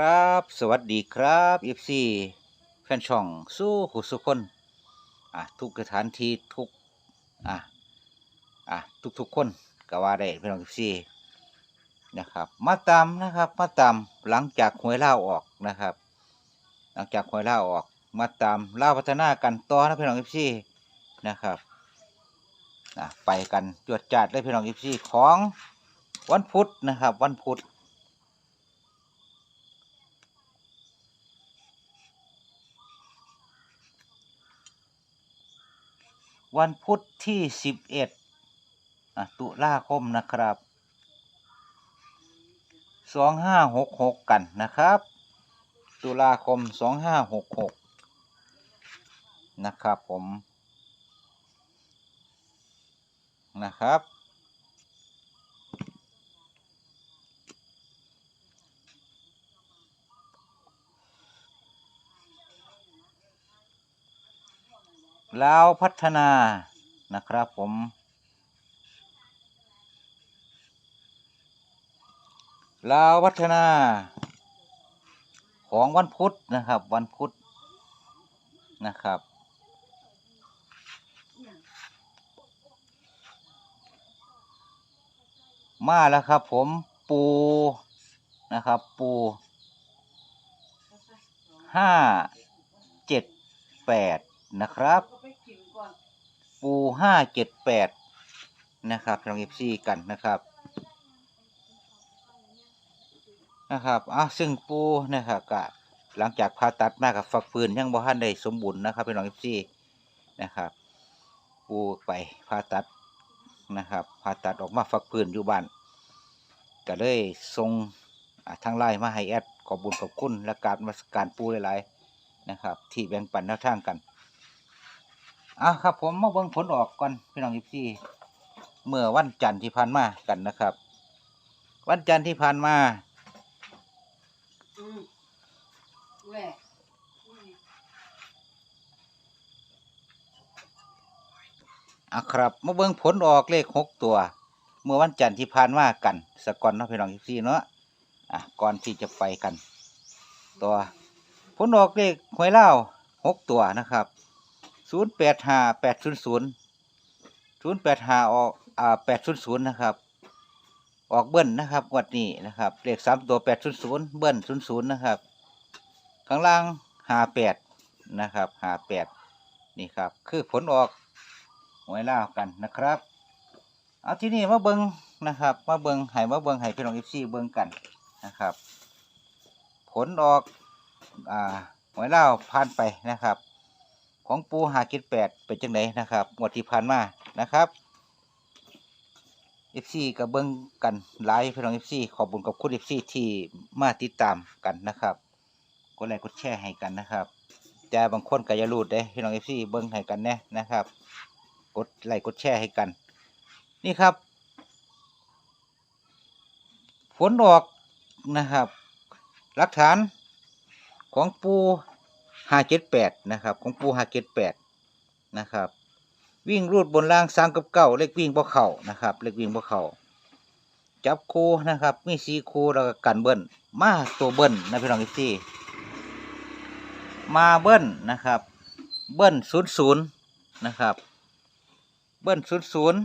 ครับ สวัสดีครับเอฟซีแฟนช่องสู้หุสุคนอะทุกสถานที่ทุกอะอะทุกทุกคนก็ว่าได้พี่น้องเอฟซีนะครับ มาตามนะครับ มาตามหลังจากหวยเล่าออกนะครับ หลังจากหวยเล่าออก มาตามเล่าพัฒนากันต่อนะพี่น้องเอฟซีนะครับอะไปกันจวดจัดเลยพี่น้องเอฟซีของวันพุธนะครับ วันพุธ วันพุธที่สิบเอ็ดตุลาคมนะครับสองห้าหกหกกันนะครับ ตุลาคมสองห้าหกหกนะครับผม นะครับ ลาวพัฒนานะครับผม ลาวพัฒนา ของวันพุธนะครับ วันพุธนะครับ มาแล้วครับผมปูนะครับ ปูห้าเจ็ดแปดนะครับ ปูห้าเจ็ดแปดนะครับลองเอฟซีกันนะครับนะครับอะซึ่งปูนะครับก็หลังจากผ่าตัดมากับฝักปืนยังบ่ทันได้สมบูรณ์นะครับพี่น้องเอฟซีนะครับ ปูไปผ่าตัดนะครับผ่าตัดออกมาฝักปืนอยู่บ้านก็เลยส่งอ่าทางไลน์มาให้แอดขอบบุญขอบคุณและการมาสการปูหลายๆนะครับ ที่แบ่งปันแนวทางกัน อะครับ ผมมาเบิ่งผลออกก่อนพี่น้องเอฟซีเมื่อวันจันทร์ที่ผ่านมากันนะครับ วันจันทร์ที่ผ่านมาอืมแหวะอะครับมาเบิ่งผลออกเลขหกตัว เมื่อวันจันทร์ที่ผ่านมากันสกก่อนเนาะพี่น้องทุกทีเนาะอะก่อนที่จะไปกัน ตัวผลออกเลขหวยเล่าหกตัวนะครับ ศูนย์แปดห้าแปดศูนย์ศูนย์ศูนย์แปดห้าออกอ่าแปดศูนย์ศูนย์นะครับ ออกเบิ้ลนะครับงวดนี้นะครับเลขสามตัวแปดศูนย์ศูนย์เบิ้ลศูนย์ศูนย์นะครับข้างล่างห้าแปดนะครับห้าแปดนี่ครับ คือผลออกหวยลากันนะครับ เอาที่นี่มาเบิ้งนะครับมาเบิงให้มาเบิงให้พี่น้องเอฟซีเบิ้งกันนะครับ ผลออกอ่าหวยลาผ่านไปนะครับ ของปูหากิดแปดเป็นจังไดนะครับงวดที่ผ่านมานะครับเอฟซีกับเบิ้งกันหลายพี่น้องเอฟซีขอบคุญกับคุณเอฟซีที่มาติดตามกันนะครับกดไลค์กดแชร์ให้กันนะครับแต่บางคนก็อย่ารูดเด้พี่น้องเอฟซีเบิ้งให้กันแน่นะครับ กดไลค์กดแชร์ให้กัน นี่ครับผลออกนะครับ หลักฐานของปู ห้าเจ็ดแปดนะครับ ของปูห้าเจ็ดแปดนะครับ วิ่งรูดบนล่างสามกับเก้าเลขวิ่งบ่เข่านะครับเลขวิ่งบ่เข่าจับคูนะครับมีสีคูแล้วก็กันเบิ้ลมาตัวเบิ้ลนะพี่น้องอีซี่มาเบิ้ลนะครับ เบิ้ลศูนย์ศูนย์นะครับ เบิ้ลศูนย์ศูนย์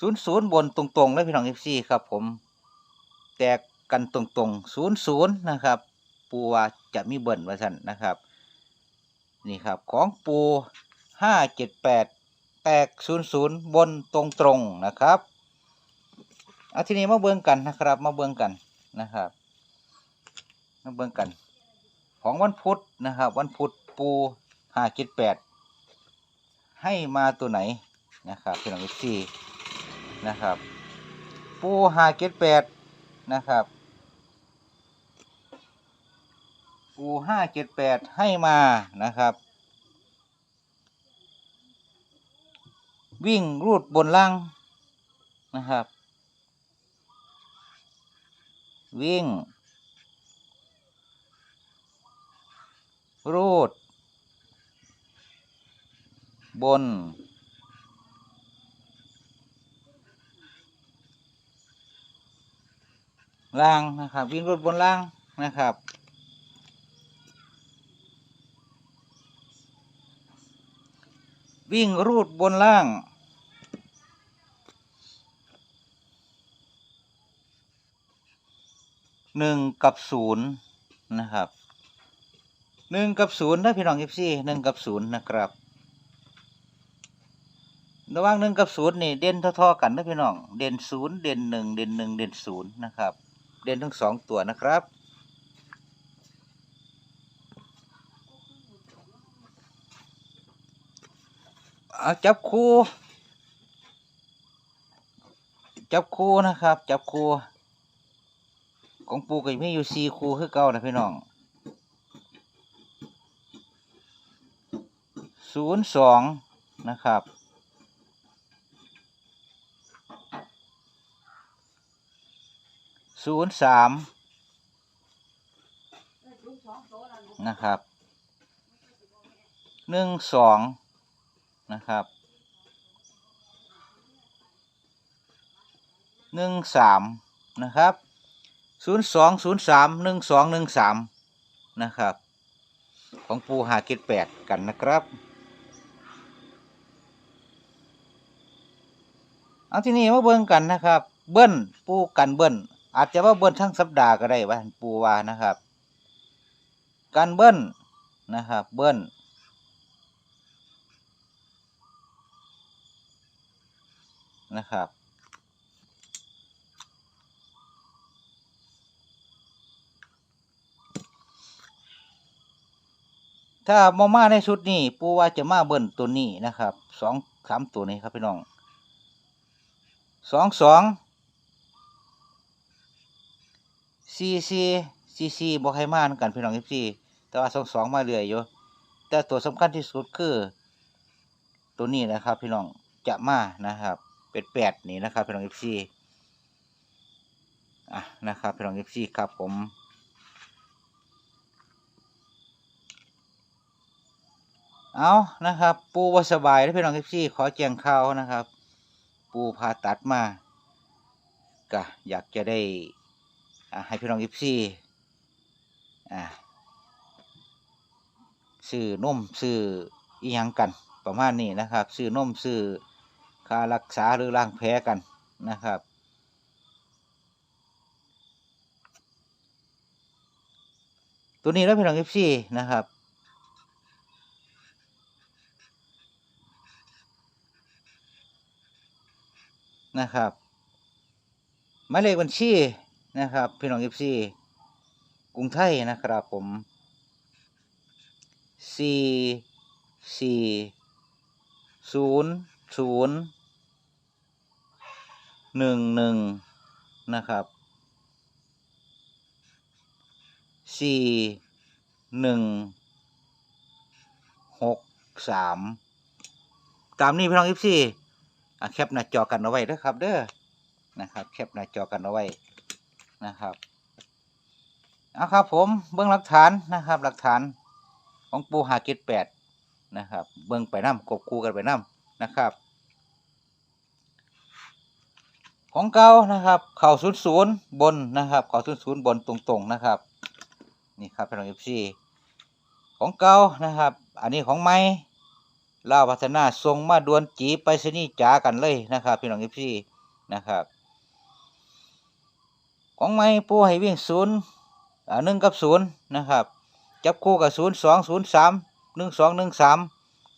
ศูนย์ศูนย์บนตรงๆเลยพี่น้องเอฟซีครับผม แตกกันตรงๆศูนย์ศูนย์นะครับ ปูว่าจะมีเบิ้ลว่าสั่นนะครับ นี่ครับของปูห้าเจ็ดแปดแตกศูนย์ศูนย์บนตรงๆนะครับเอาทีนี้มาเบิ่งกันนะครับ มาเบิ่งกันนะครับ มาเบิ่งกัน ของวันพุธนะครับ วันพุธปูห้าเจ็ดแปดให้มาตัวไหนนะครับพี่น้องเอฟซีนะครับ ปูหาเกตแปดนะครับ ปูห้าเจ็ดแปดให้มานะครับ วิ่งรูดบนล่างนะครับ วิ่ง รูด บนลล่างนะครับ วิ่งรูดบนล่างนะครับ วิ่งรูดบนล่าง หนึ่งกับศูนย์นะครับหนึ่งกับศูนย์นะพี่น้องเอฟซีหนึ่งกับศูนย์นะครับ ระหว่างหนึ่งกับศูนย์นี่เด่นเท่าๆกันนะพี่น้อง เด่นศูนย์เด่นหนึ่งเด่นหนึ่งเด่นศูนย์นะครับ เด่นทั้งสองตัวนะครับ เอาจับคู่ จับคู่นะครับ จับคู่ ของปูก็มีอยู่สี่คู่คือเก่านะพี่น้องศูนย์สองนะครับศูนย์สามนะครับหนึ่งสอง นะครับหนึ่งสามนะครับศูนย์สองศูนย์สามหนึ่งสองหนึ่งสามนะครับ ของปูหาเกตแปดกันนะครับเอาที่นี่มาเบิ่งกันนะครับ เบิ้ลปูกันเบิ้ลอาจจะว่าเบิ้ลทั้งสัปดาห์ก็ได้ว่าปูว่านะครับกันเบิ้ลนะครับ เบิ้ล นะครับ ถ้ามามาในชุดนี้ ปูว่าจะมาเบิ้ลตัวนี้นะครับสองสามตัวนี้ครับพี่น้องสองสองซีซีซีซีบอกให้มานกันพี่น้องเอฟซีแต่ว่าสองสองมาเรื่อยอยู่แต่ตัวสำคัญที่สุดคือ ตัวนี้นะครับ พี่น้องจะมานะครับ เป็นแปดนี่นะครับพี่น้องเอฟซีอะนะครับพี่น้องเอฟซีครับผมเอานะครับ ปูว่าสบายแล้วพี่น้องเอฟซีขอแจ้งข่าวนะครับ ปูผ่าตัดมาก็อยากจะได้อ่าให้พี่น้องเอฟซีอ่าซื้อนมซื้ออีหยังกันประมาณนี้นะครับ ซื้อนมซื้อ ค่ารักษาหรือล้างแผลกันนะครับ ตัวนี้แล้วพี่น้องเอฟซีนะครับนะครับหมายเลขบัญชีนะครับ พี่น้องเอฟซีกรุงไทยนะครับผมสี่สี่ศูนย์ ศูนย์หนึ่งหนึ่งนะครับสี่หนึ่งหกสามตามนี้พี่น้องเอฟซีอ่แคปหน้าจอกันเอาไว้ด้อครับ เด้อนะครับแคปหน้าจอกันเอาไว้นะครับเอาครับผมเบื้องหลักฐานนะครับ หลักฐานของปูหาเกตแปดนะครับ เบื้องไปน้ำกบคู่กันไปน้ำนะครับ ของเก่านะครับ เข่าศูนย์ศูนย์บนนะครับเข่าศูนย์ศูนย์บนตรงๆนะครับ นี่ครับพี่น้องเอฟซีของเก่านะครับ อันนี้ของไม้ลาวพัฒนาส่งมาดวนจีไปสนีย์จ๋ากันเลยนะครับ พี่น้องเอฟซีนะครับ ของไม้ปูให้วิ่งศูนย์อ่าหนึ่งกับศูนย์นะครับ จับคู่กับศูนย์สองศูนย์สามหนึ่งสองหนึ่งสาม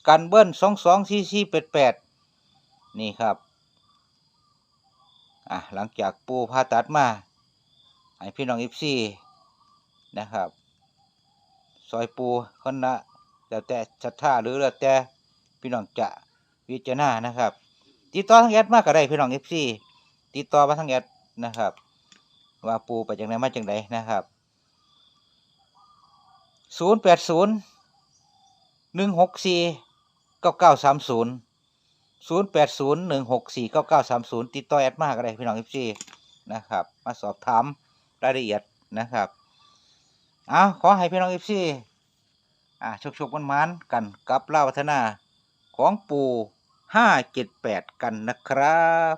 กันเบิ้ลสองสองสี่สี่แปดแปดนี่ครับ อะหลังจากปูผ่าตัดมาให้พี่น้องเอฟซีนะครับ ซอยปูคนละแล้วแต่ศรัทธาหรือแล้วแต่พี่น้องจะวิจารณานะครับ ติดต่อทางแอดมากก็ได้พี่น้องเอฟซีติดต่อมาทางแอดนะครับ ว่าปูไปจังไหนมาจังไดนะครับศูนย์แปดศูนย์หนึ่งหกสี่เก้าเก้าสามศูนย์ ศูนย์แปดศูนย์หนึ่งหกสี่เก้าเก้าสามศูนย์ติดต่อแอดมาก็ไรพี่น้องเอฟซีนะครับ มาสอบถามรายละเอียดนะครับ เอาขอให้พี่น้องเอฟซีอ่าชกชกมันมันกันกับเล่าวพัฒนาของปูห้าเจ็ดแปดกันนะครับ